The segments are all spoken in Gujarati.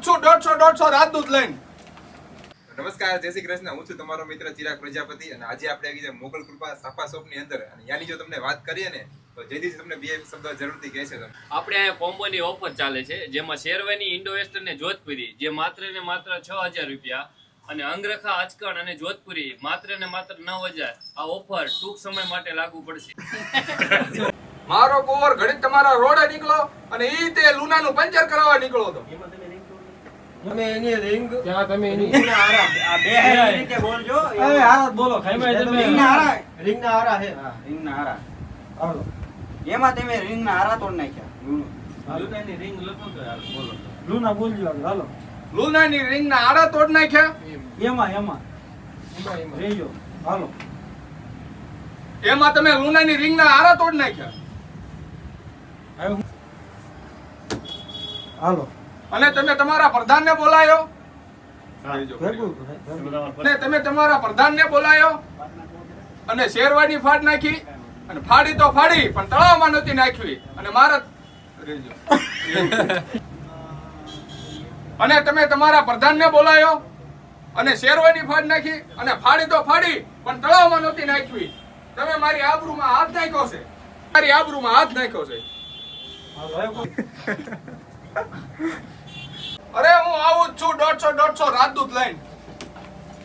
જ છું દોઢસો દોઢસો રાજદૂત લઈને. નમસ્કાર જય શ્રી કૃષ્ણ. હું છું તમારો મિત્ર ચિરાગ પ્રજાપતિ અને આજે આપણે આવી છે મોગલ કૃપા સાફા શોપની અંદર. અને યાની જો તમને વાત કરીએ ને તો જયદીપ તમને બે શબ્દ જરૂરથી કહેશે તમે આપણે અહીંયા કોમ્બોની ઓફર ચાલે છે જેમાં શેરવાની ઇન્ડો વેસ્ટર્ન ને જોધપુરી જે માત્ર ને માત્ર છ હજાર રૂપિયા અને અંગરખા આજકણ અને જોધપુરી માત્ર ને માત્ર નવ હજાર. આ ઓફર ટૂંક સમય માટે લાગુ પડશે. મારો કુંવર ઘડી તમારા રોડે નીકળો અને ઈ તે લુનાનું પંચર કરાવવા નીકળો તો. તમે એની રિંગ ત્યાં તમે એની આ બે હે રીતે બોલજો. અરે હારા બોલો. ખાઈમાં તમે રીંગના હારા રીંગના હારા હે હા, રીંગના હારા. હાલો. એમાં તમે રીંગના આરા તોડ નાખ્યા. લૂના બોલજો હાલો. લુનાની રિંગના આરા તોડ નાખ્યા? એમાં એમાં. રેજો. હાલો. એમાં તમે લુનાની રિંગના આરા તોડ નાખ્યા? હાલો. અને તમે તમારા પ્રધાનને બોલાયો. ને તમે તમારા પ્રધાનને બોલાયો? અને શેરવાની ફાડ નાખી? અને ફાડી તો ફાડી પણ તળાવમાં નહોતી નાખવી. અને મારા અને તમે તમારા પ્રધાનને બોલાયો? અને શેરવાની ફાડ નાખી? અને ફાડી તો ફાડી પણ તળાવમાં નહોતી નાખવી. તમે મારી આબરૂમાં હાથ નાખ્યો છે. મારી આબરૂમાં હાથ નાખ્યો છે. અરે હું આવું છું દોઢસો દોઢસો રાજદૂત લઈને.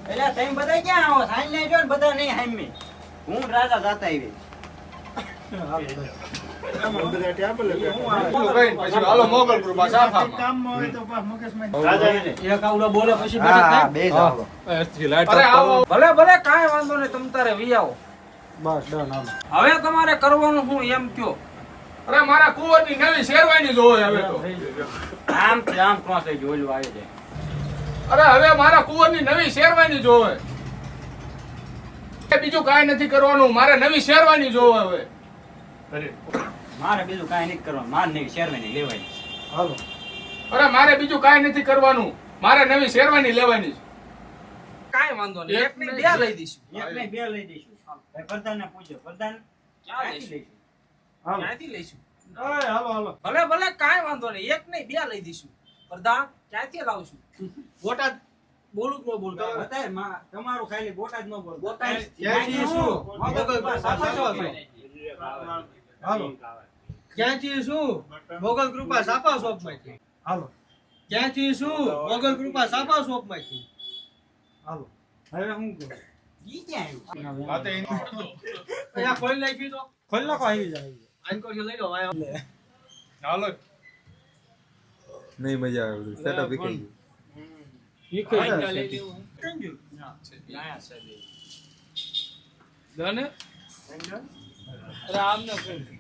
એટલે તમે બધા ક્યાં આવો? સાંજ ને જો બધા નહીં હામી હું રાજા જાતા આવી બોલો કઈ પછી હાલો મોગલ કૃપા સાફામાં એક આવડો બોલે પછી હા બેઠક હા થાય? બે જાવ અરે આવો. ભલે ભલે કાંઈ વાંધો નહીં તમ તારે વી આવો. બસ હવે તમારે કરવાનું હું એમ કયો. અરે મારા કુંવરની નવી શેરવાની જોવે હવે તો. આમ આમ ક્રોસ થઈ ગયું? આવી જાય. અરે હવે મારા કુંવરની નવી શેરવાની જોવે. બીજું કાંઈ નથી કરવાનું. મારે નવી શેરવાની જોવે હવે. મારે બીજું કાંઈ નથી કરવાનું. મારે નવી શેરવાની લેવાની હાલો. અરે મારે બીજું કાંઈ નથી કરવાનું. મારે નવી શેરવાની લેવાની છે. કાંઈ વાંધો નહીં. એક ને બે લઈ દઈશું. એક ને બે લઈ દઈશું. પ્રધાન ને પૂછો પ્રધાન ક્યાં લઈશું? ક્યાંથી લઈશું? હાલો હાલો. ભલે ભલે કાંઈ વાંધો નહીં. એક નહીં બે લઈ દઈશું. પ્રધાન ક્યાંથી લાવશું? બોટાદ બોલું જ ન બોલ બતાયમાં તમારું ખાલી બોટાદ નો બોલ. બોટાદ ક્યાંથી શું. હાલો ક્યાંથી શું? મોગલ કૃપા સાપા શોપમાંથી હાલો. ક્યાંથી શું? મોગલ કૃપા સાપા શોપમાંથી હાલો. હવે હું કહું? ઈ ક્યાં આવ્યું? ખોલી એની- અહીંયા ખોલી નાખી તો ખોલી નાખો આવી જાય આંકોર લઈ લો વાયા હાલો નહીં મજા આવે બધું સેટઅપ વિખાઈ ગયું આઈકા લઈ લેવું ડન હે? અરે આમને કોઈ